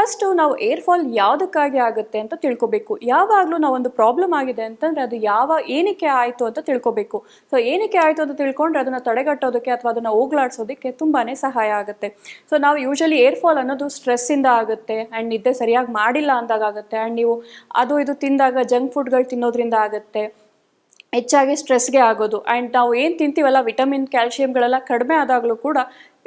First ನಾವು hair fall ಯಾವುದಕ್ಕಾಗಿ ಆಗುತ್ತೆ ಅಂತ ತಿಳ್ಕೊಬೇಕು. ಯಾವಾಗಲೂ ನಾವು ಒಂದು ಪ್ರಾಬ್ಲಮ್ ಆಗಿದೆ ಅಂತಂದರೆ ಅದು ಯಾವ ಏನಕ್ಕೆ ಆಯಿತು ಅಂತ ತಿಳ್ಕೊಬೇಕು. ಸೊ ಏನಕ್ಕೆ ಆಯಿತು ಅಂತ ತಿಳ್ಕೊಂಡ್ರೆ ಅದನ್ನು ತಡೆಗಟ್ಟೋದಕ್ಕೆ ಅಥವಾ ಅದನ್ನು ಹೋಗ್ಲಾಡ್ಸೋದಕ್ಕೆ ತುಂಬಾ ಸಹಾಯ ಆಗುತ್ತೆ. ಸೊ ನಾವು ಯೂಶಲಿ ಏರ್ ಫಾಲ್ ಅನ್ನೋದು ಸ್ಟ್ರೆಸ್ಸಿಂದ ಆಗುತ್ತೆ. ಆ್ಯಂಡ್ ನಿದ್ದೆ ಸರಿಯಾಗಿ ಮಾಡಿಲ್ಲ ಅಂದಾಗ ಆಗುತ್ತೆ. ಆ್ಯಂಡ್ ನೀವು ಅದು ಇದು ತಿಂದಾಗ ಜಂಕ್ ಫುಡ್ಗಳು ತಿನ್ನೋದ್ರಿಂದ ಆಗುತ್ತೆ. ಹೆಚ್ಚಾಗಿ ಸ್ಟ್ರೆಸ್ಗೆ ಆಗೋದು. ಆ್ಯಂಡ್ ನಾವು ಏನು ತಿಂತೀವಲ್ಲ, ವಿಟಮಿನ್, ಕ್ಯಾಲ್ಶಿಯಂಗಳೆಲ್ಲ ಕಡಿಮೆ ಆದಾಗಲೂ ಕೂಡ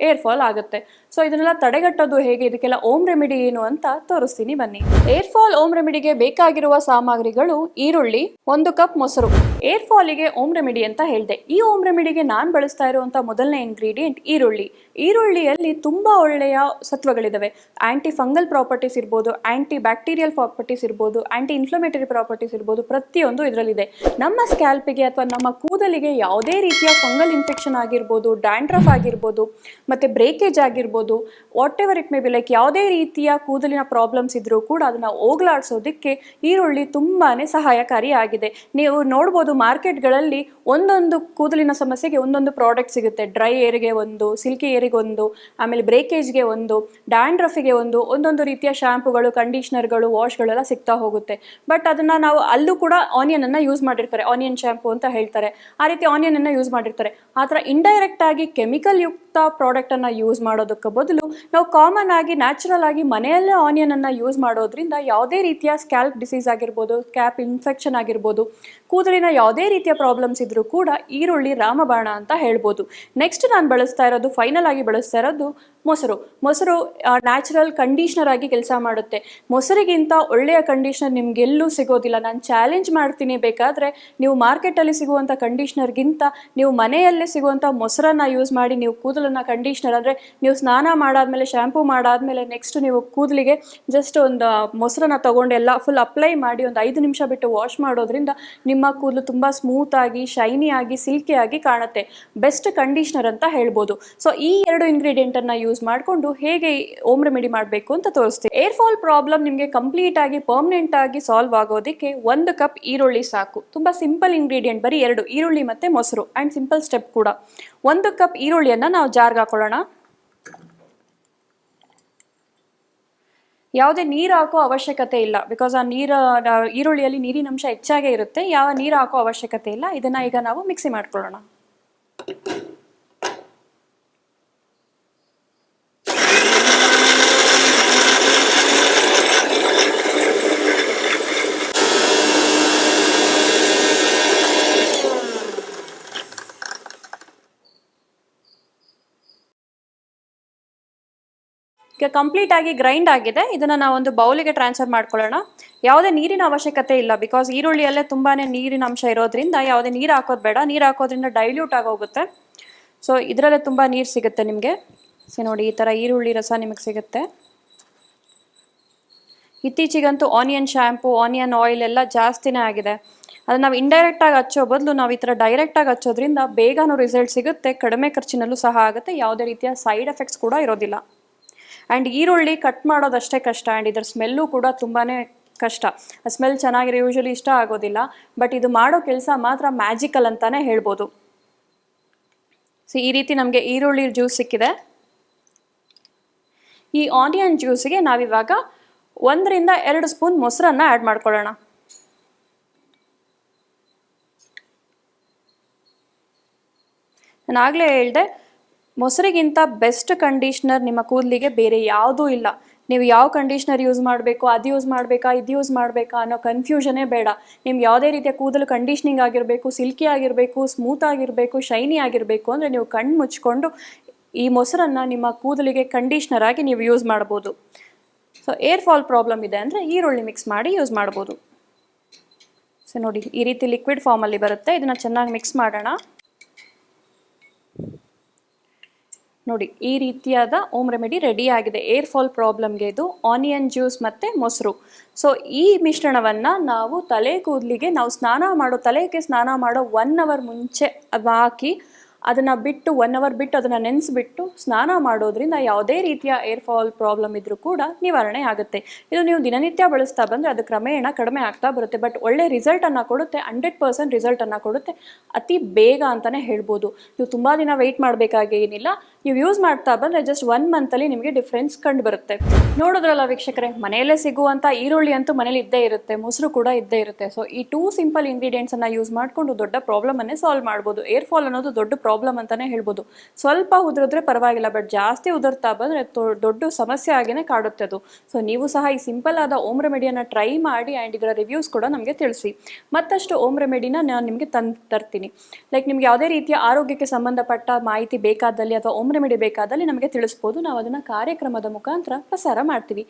ಏರ್ ಫಾಲ್ ಆಗುತ್ತೆ. ಸೊ ಇದನ್ನೆಲ್ಲ ತಡೆಗಟ್ಟೋದು ಹೇಗೆ? ಇದಕ್ಕೆಲ್ಲ ಓಮ್ ರೆಮಿಡಿ ಏನು ಅಂತ ತೋರಿಸ್ತೀನಿ. ಬನ್ನಿ. ಏರ್ ಫಾಲ್ ಓಮ್ ರೆಮಿಡಿಗೆ ಬೇಕಾಗಿರುವ ಸಾಮಗ್ರಿಗಳು ಈರುಳ್ಳಿ, ಒಂದು ಕಪ್ ಮೊಸರು. ಏರ್ ಫಾಲಿಗೆ ಓಮ್ ರೆಮಿಡಿ ಅಂತ ಹೇಳಿದೆ. ಈ ಓಮ್ ರೆಮಿಡಿಗೆ ನಾನು ಬಳಸ್ತಾ ಇರುವಂಥ ಮೊದಲನೇ ಇಂಗ್ರೀಡಿಯೆಂಟ್ ಈರುಳ್ಳಿ. ಈರುಳ್ಳಿಯಲ್ಲಿ ತುಂಬಾ ಒಳ್ಳೆಯ ಸತ್ವಗಳಿದ್ದಾವೆ ಆಂಟಿ ಫಂಗಲ್ ಪ್ರಾಪರ್ಟೀಸ್ ಇರ್ಬೋದು ಆಂಟಿ ಬ್ಯಾಕ್ಟೀರಿಯಲ್ ಪ್ರಾಪರ್ಟೀಸ್ ಇರ್ಬೋದು ಆಂಟಿ ಇನ್ಫ್ಲಮೇಟರಿ ಪ್ರಾಪರ್ಟೀಸ್ ಇರ್ಬೋದು, ಪ್ರತಿಯೊಂದು ಇದರಲ್ಲಿದೆ. ನಮ್ಮ ಸ್ಕ್ಯಾಲ್ಪಿಗೆ ಅಥವಾ ನಮ್ಮ ಕೂದಲಿಗೆ ಯಾವುದೇ ರೀತಿಯ ಫಂಗಲ್ ಇನ್ಫೆಕ್ಷನ್ ಆಗಿರ್ಬೋದು ಡ್ಯಾಂಡ್ರಫ್ ಆಗಿರ್ಬೋದು, ಮತ್ತೆ ಬ್ರೇಕೇಜ್ ಆಗಿರ್ಬೋದು whatever it may be like ಯಾವುದೇ ರೀತಿಯ ಕೂದಲಿನ ಪ್ರಾಬ್ಲಮ್ಸ್ ಇದ್ದರೂ ಕೂಡ ಅದನ್ನು ಹೋಗ್ಲಾಡ್ಸೋದಕ್ಕೆ ಈರುಳ್ಳಿ ತುಂಬಾ ಸಹಾಯಕಾರಿಯಾಗಿದೆ ನೀವು ನೋಡ್ಬೋದು ಮಾರ್ಕೆಟ್ಗಳಲ್ಲಿ ಒಂದೊಂದು ಕೂದಲಿನ ಸಮಸ್ಯೆಗೆ ಒಂದೊಂದು ಪ್ರಾಡಕ್ಟ್ ಸಿಗುತ್ತೆ. ಡ್ರೈ ಏರಿಗೆ ಒಂದು ಸಿಲ್ಕಿ ಏರಿಗೆ ಒಂದು, ಆಮೇಲೆ ಬ್ರೇಕೇಜ್ಗೆ ಒಂದು ಡ್ಯಾಂಡ್ರಫಿಗೆ ಒಂದು, ಒಂದೊಂದು ರೀತಿಯ ಶ್ಯಾಂಪುಗಳು ಕಂಡೀಷ್ನರ್ಗಳು ವಾಶ್ಗಳೆಲ್ಲ ಸಿಗ್ತಾ ಹೋಗುತ್ತೆ. ಬಟ್ ಅದನ್ನು ನಾವು ಅಲ್ಲೂ ಕೂಡ ಆನಿಯನ್ ಅನ್ನು ಯೂಸ್ ಮಾಡಿರ್ತಾರೆ. ಆನಿಯನ್ ಶ್ಯಾಂಪು ಅಂತ ಹೇಳ್ತಾರೆ. ಆ ರೀತಿ ಆನಿಯನನ್ನು ಯೂಸ್ ಮಾಡಿರ್ತಾರೆ. ಆ ಥರ ಇಂಡೈರೆಕ್ಟ್ ಆಗಿ ಕೆಮಿಕಲ್ ಯುಕ್ತ ಪ್ರಾಡಕ್ಟನ್ನು ಯೂಸ್ ಮಾಡೋದಕ್ಕೆ ಬದಲು ನಾವು ಕಾಮನ್ ಆಗಿ ನ್ಯಾಚುರಲ್ ಆಗಿ ಮನೆಯಲ್ಲೇ ಆನಿಯನ್ ಅನ್ನ ಯೂಸ್ ಮಾಡೋದ್ರಿಂದ ಯಾವುದೇ ರೀತಿಯ ಸ್ಕ್ಯಾಲ್ಪ್ ಡಿಸೀಸ್ ಆಗಿರ್ಬೋದು ಸ್ಕ್ಯಾಪ್ ಇನ್ಫೆಕ್ಷನ್ ಆಗಿರ್ಬೋದು, ಕೂದಲಿನ ಯಾವುದೇ ರೀತಿಯ ಪ್ರಾಬ್ಲಮ್ಸ್ ಇದ್ರೂ ಕೂಡ ಈರುಳ್ಳಿ, ರಾಮಬಾಣ ಅಂತ ಹೇಳ್ಬೋದು. ನೆಕ್ಸ್ಟ್ ನಾನು ಬಳಸ್ತಾ ಇರೋದು ಫೈನಲ್ ಆಗಿ ಬಳಸ್ತಾ ಇರೋದು ಮೊಸರು. ಮೊಸರು ನ್ಯಾಚುರಲ್ ಕಂಡೀಷ್ನರ್ ಆಗಿ ಕೆಲಸ ಮಾಡುತ್ತೆ. ಮೊಸರಿಗಿಂತ ಒಳ್ಳೆಯ ಕಂಡೀಷ್ನರ್ ನಿಮ್ಗೆಲ್ಲೂ ಸಿಗೋದಿಲ್ಲ. ನಾನು ಚಾಲೆಂಜ್ ಮಾಡ್ತೀನಿ ಬೇಕಾದರೆ ನೀವು ಮಾರ್ಕೆಟಲ್ಲಿ ಸಿಗುವಂಥ ಕಂಡೀಷ್ನರ್ಗಿಂತ ನೀವು ಮನೆಯಲ್ಲೇ ಸಿಗುವಂಥ ಮೊಸರನ್ನು ಯೂಸ್ ಮಾಡಿ ನೀವು ಕೂದಲನ್ನು ಕಂಡೀಷ್ನರ್ ಅಂದರೆ ನೀವು ಸ್ನಾನ ಮಾಡಾದ್ಮೇಲೆ ಶ್ಯಾಂಪು ಮಾಡಾದ್ಮೇಲೆ ನೆಕ್ಸ್ಟ್ ನೀವು ಕೂದಲಿಗೆ ಜಸ್ಟ್ ಒಂದು ಮೊಸರನ್ನ ತೊಗೊಂಡು ಎಲ್ಲ ಫುಲ್ ಅಪ್ಲೈ ಮಾಡಿ ಒಂದು ಐದು ನಿಮಿಷ ಬಿಟ್ಟು ವಾಶ್ ಮಾಡೋದ್ರಿಂದ ನಿಮ್ಮ ಕೂದಲು ತುಂಬ ಸ್ಮೂತಾಗಿ ಶೈನಿ ಆಗಿ ಸಿಲ್ಕಿ ಆಗಿ ಕಾಣುತ್ತೆ. ಬೆಸ್ಟ್ ಕಂಡೀಷ್ನರ್ ಅಂತ ಹೇಳ್ಬೋದು. ಸೊ ಈ ಎರಡು ಇಂಗ್ರೀಡಿಯೆಂಟನ್ನು ಯೂಸ್ ಮಾಡಿಕೊಂಡು ಹೇಗೆ ಓಮ್ ರೆಮಿಡಿ ಮಾಡಬೇಕು ಅಂತ ತೋರಿಸ್ತೀವಿ ಏರ್ ಫಾಲ್ ಪ್ರಾಬ್ಲಮ್ ನಿಮಗೆ ಕಂಪ್ಲೀಟ್ ಆಗಿ ಪರ್ಮನೆಂಟ್ ಆಗಿ ಸಾಲ್ವ್ ಆಗೋದಕ್ಕೆ ಒಂದು ಕಪ್ ಈರುಳ್ಳಿ ಸಾಕು. ತುಂಬ ಸಿಂಪಲ್ ಇಂಗ್ರೀಡಿಯೆಂಟ್ ಬರೀ ಎರಡು, ಈರುಳ್ಳಿ ಮತ್ತು ಮೊಸರು ಆ್ಯಂಡ್ ಸಿಂಪಲ್ ಸ್ಟೆಪ್ ಕೂಡ. ಒಂದು ಕಪ್ ಈರುಳ್ಳಿಯನ್ನು ನಾವು ಜಾರ್ಗೆ ಹಾಕೊಳ್ಳೋಣ. ಯಾವುದೇ ನೀರು ಹಾಕೋ ಅವಶ್ಯಕತೆ ಇಲ್ಲ. ಬಿಕಾಸ್ ಆ ನೀರು ಈರುಳ್ಳಿಯಲ್ಲಿ ನೀರಿನ ಅಂಶ ಹೆಚ್ಚಾಗೇ ಇರುತ್ತೆ. ಯಾವ ನೀರು ಹಾಕೋ ಅವಶ್ಯಕತೆ ಇಲ್ಲ. ಇದನ್ನು ಈಗ ನಾವು ಮಿಕ್ಸಿ ಮಾಡ್ಕೊಳ್ಳೋಣ. ಈಗ ಕಂಪ್ಲೀಟ್ ಆಗಿ ಗ್ರೈಂಡ್ ಆಗಿದೆ. ಇದನ್ನು ನಾವು ಒಂದು ಬೌಲಿಗೆ ಟ್ರಾನ್ಸ್ಫರ್ ಮಾಡ್ಕೊಳ್ಳೋಣ. ಯಾವುದೇ ನೀರಿನ ಅವಶ್ಯಕತೆ ಇಲ್ಲ. ಬಿಕಾಸ್ ಈರುಳ್ಳಿಯಲ್ಲೇ ತುಂಬಾ ನೀರಿನ ಅಂಶ ಇರೋದ್ರಿಂದ ಯಾವುದೇ ನೀರು ಹಾಕೋದು ಬೇಡ. ನೀರು ಹಾಕೋದ್ರಿಂದ ಡೈಲ್ಯೂಟ್ ಆಗೋಗುತ್ತೆ ಸೊ ಇದರಲ್ಲೇ ತುಂಬ ನೀರು ಸಿಗುತ್ತೆ ನಿಮಗೆ. ಸೊ ನೋಡಿ, ಈ ಥರ ಈರುಳ್ಳಿ ರಸ ನಿಮಗೆ ಸಿಗುತ್ತೆ. ಇತ್ತೀಚೆಗಂತೂ ಆನಿಯನ್ ಶ್ಯಾಂಪು ಆನಿಯನ್ ಆಯಿಲ್ ಎಲ್ಲ ಜಾಸ್ತಿನೇ ಆಗಿದೆ. ಅದು ನಾವು ಇಂಡೈರೆಕ್ಟಾಗಿ ಹಚ್ಚೋ ಬದಲು ನಾವು ಈ ಥರ ಡೈರೆಕ್ಟಾಗಿ ಹಚ್ಚೋದ್ರಿಂದ ಬೇಗನೂ ರಿಸಲ್ಟ್ ಸಿಗುತ್ತೆ. ಕಡಿಮೆ ಖರ್ಚಿನಲ್ಲೂ ಸಹ ಆಗುತ್ತೆ. ಯಾವುದೇ ರೀತಿಯ ಸೈಡ್ ಎಫೆಕ್ಟ್ಸ್ ಕೂಡ ಇರೋದಿಲ್ಲ. ಆ್ಯಂಡ್ ಈರುಳ್ಳಿ ಕಟ್ ಮಾಡೋದಷ್ಟೇ ಕಷ್ಟ. ಆ್ಯಂಡ್ ಇದರ ಸ್ಮೆಲ್ಲು ಕೂಡ ತುಂಬಾ ಕಷ್ಟ. ಸ್ಮೆಲ್ ಚೆನ್ನಾಗಿರೋ ಯೂಶಲಿ ಇಷ್ಟ ಆಗೋದಿಲ್ಲ. ಬಟ್ ಇದು ಮಾಡೋ ಕೆಲಸ ಮಾತ್ರ ಮ್ಯಾಜಿಕಲ್ ಅಂತಲೇ ಹೇಳ್ಬೋದು. ಸೊ ಈ ರೀತಿ ನಮಗೆ ಈರುಳ್ಳಿ ಜ್ಯೂಸ್ ಸಿಕ್ಕಿದೆ. ಈ ಆನಿಯನ್ ಜ್ಯೂಸಿಗೆ ನಾವಿವಾಗ ಒಂದರಿಂದ ಎರಡು ಸ್ಪೂನ್ ಮೊಸರನ್ನ ಆ್ಯಡ್ ಮಾಡ್ಕೊಳ್ಳೋಣ. ನಾನು ಹೇಳಿದೆ ಮೊಸರಿಗಿಂತ ಬೆಸ್ಟ್ ಕಂಡೀಷ್ನರ್ ನಿಮ್ಮ ಕೂದಲಿಗೆ ಬೇರೆ ಯಾವುದೂ ಇಲ್ಲ. ನೀವು ಯಾವ ಕಂಡೀಷ್ನರ್ ಯೂಸ್ ಮಾಡಬೇಕು, ಅದು ಯೂಸ್ ಮಾಡಬೇಕಾ, ಇದು ಯೂಸ್ ಮಾಡಬೇಕಾ ಅನ್ನೋ ಕನ್ಫ್ಯೂಷನೇ ಬೇಡ. ನಿಮ್ಗೆ ಯಾವುದೇ ರೀತಿಯ ಕೂದಲು ಕಂಡೀಷ್ನಿಂಗ್ ಆಗಿರಬೇಕು ಸಿಲ್ಕಿ ಆಗಿರಬೇಕು ಸ್ಮೂತ್ ಆಗಿರಬೇಕು ಶೈನಿ ಆಗಿರಬೇಕು ಅಂದರೆ ನೀವು ಕಣ್ಣು ಮುಚ್ಕೊಂಡು ಈ ಮೊಸರನ್ನು ನಿಮ್ಮ ಕೂದಲಿಗೆ ಕಂಡೀಷ್ನರ್ ಆಗಿ ನೀವು ಯೂಸ್ ಮಾಡ್ಬೋದು. ಸೊ ಏರ್ ಫಾಲ್ ಪ್ರಾಬ್ಲಮ್ ಇದೆ ಅಂದರೆ ಈರುಳ್ಳಿ ಮಿಕ್ಸ್ ಮಾಡಿ ಯೂಸ್ ಮಾಡ್ಬೋದು. ಸೊ ನೋಡಿ ಈ ರೀತಿ ಲಿಕ್ವಿಡ್ ಫಾರ್ಮಲ್ಲಿ ಬರುತ್ತೆ. ಇದನ್ನು ಚೆನ್ನಾಗಿ ಮಿಕ್ಸ್ ಮಾಡೋಣ. ನೋಡಿ, ಈ ರೀತಿಯಾದ ಓಮ್ ರೆಮಿಡಿ ರೆಡಿ ಆಗಿದೆ. ಏರ್ ಫಾಲ್ ಪ್ರಾಬ್ಲಮ್ಗೆ ಇದು ಆನಿಯನ್ ಜ್ಯೂಸ್ ಮತ್ತು ಮೊಸರು. ಸೊ, ಈ ಮಿಶ್ರಣವನ್ನು ನಾವು ತಲೆ ಕೂದಲಿಗೆ, ನಾವು ಸ್ನಾನ ಮಾಡೋ, ತಲೆಗೆ ಸ್ನಾನ ಮಾಡೋ ಒನ್ ಅವರ್ ಮುಂಚೆ ಹಾಕಿ ಅದನ್ನು ಬಿಟ್ಟು ಒನ್ ಅವರ್ ಬಿಟ್ಟು ಅದನ್ನು ನೆನೆಸ್ಬಿಟ್ಟು ಸ್ನಾನ ಮಾಡೋದ್ರಿಂದ ಯಾವುದೇ ರೀತಿಯ ಏರ್ ಫಾಲ್ ಪ್ರಾಬ್ಲಮ್ ಇದ್ದರೂ ಕೂಡ ನಿವಾರಣೆ ಆಗುತ್ತೆ. ಇದು ನೀವು ದಿನನಿತ್ಯ ಬಳಸ್ತಾ ಬಂದರೆ ಅದು ಕ್ರಮೇಣ ಕಡಿಮೆ ಆಗ್ತಾ ಬರುತ್ತೆ. ಬಟ್ ಒಳ್ಳೆ ರಿಸಲ್ಟನ್ನು ಕೊಡುತ್ತೆ ಹಂಡ್ರೆಡ್ ಪರ್ಸೆಂಟ್ ರಿಸಲ್ಟನ್ನು ಕೊಡುತ್ತೆ. ಅತಿ ಬೇಗ ಅಂತಲೇ ಹೇಳ್ಬೋದು. ನೀವು ತುಂಬ ದಿನ ವೆಯ್ಟ್ ಮಾಡಬೇಕಾಗೇನಿಲ್ಲ ನೀವು ಯೂಸ್ ಮಾಡ್ತಾ ಬಂದರೆ ಜಸ್ಟ್ ಒನ್ ಮಂತಲ್ಲಿ ನಿಮಗೆ ಡಿಫ್ರೆನ್ಸ್ ಕಂಡು ಬರುತ್ತೆ. ನೋಡಿದ್ರಲ್ಲ ವೀಕ್ಷಕರೇ, ಮನೆಯಲ್ಲೇ ಸಿಗುವಂಥ ಈರುಳ್ಳಿ ಅಂತೂ ಮನೇಲಿ ಇದ್ದೇ ಇರುತ್ತೆ, ಮೊಸರು ಕೂಡ ಇದ್ದೇ ಇರುತ್ತೆ. ಸೊ ಈ ಟೂ ಸಿಂಪಲ್ ಇಂಗ್ರೀಡಿಯೆಂಟ್ಸನ್ನು ಯೂಸ್ ಮಾಡಿಕೊಂಡು ದೊಡ್ಡ ಪ್ರಾಬ್ಲಮನ್ನೇ ಸಾಲ್ವ್ ಮಾಡ್ಬೋದು. ಏರ್ ಫಾಲ್ ಅನ್ನೋದು ದೊಡ್ಡ ಪ್ರಾಬ್ಲಮ್ ಅಂತಲೇ ಹೇಳ್ಬೋದು. ಸ್ವಲ್ಪ ಉದುರಿದ್ರೆ ಪರವಾಗಿಲ್ಲ ಬಟ್ ಜಾಸ್ತಿ ಉದುರ್ತಾ ಬಂದರೆ ದೊಡ್ಡ ಸಮಸ್ಯೆ ಆಗಿನೇ ಕಾಡುತ್ತೆ ಅದು. ಸೊ ನೀವು ಸಹ ಈ ಸಿಂಪಲ್ ಆದ ಓಮ್ ರೆಮಿಡಿಯನ್ನು ಟ್ರೈ ಮಾಡಿ ಆ್ಯಂಡ್ ಇದರ ರಿವ್ಯೂಸ್ ಕೂಡ ನಮಗೆ ತಿಳಿಸಿ. ಮತ್ತಷ್ಟು ಓಮ್ ರೆಮಿಡಿನ ನಾನು ನಿಮಗೆ ತಂದು, ತರ್ತೀನಿ. ಲೈಕ್ ನಿಮ್ಗೆ ಯಾವುದೇ ರೀತಿಯ ಆರೋಗ್ಯಕ್ಕೆ ಸಂಬಂಧಪಟ್ಟ ಮಾಹಿತಿ ಬೇಕಾದಲ್ಲಿ ಅಥವಾ ಓಮ್ ರೆಮಿಡಿ ಬೇಕಾದಲ್ಲಿ ನಮಗೆ ತಿಳಿಸ್ಬೋದು. ನಾವು ಅದನ್ನು ಕಾರ್ಯಕ್ರಮದ ಮುಖಾಂತರ ಪ್ರಸಾರ ಮಾಡ್ತೀವಿ.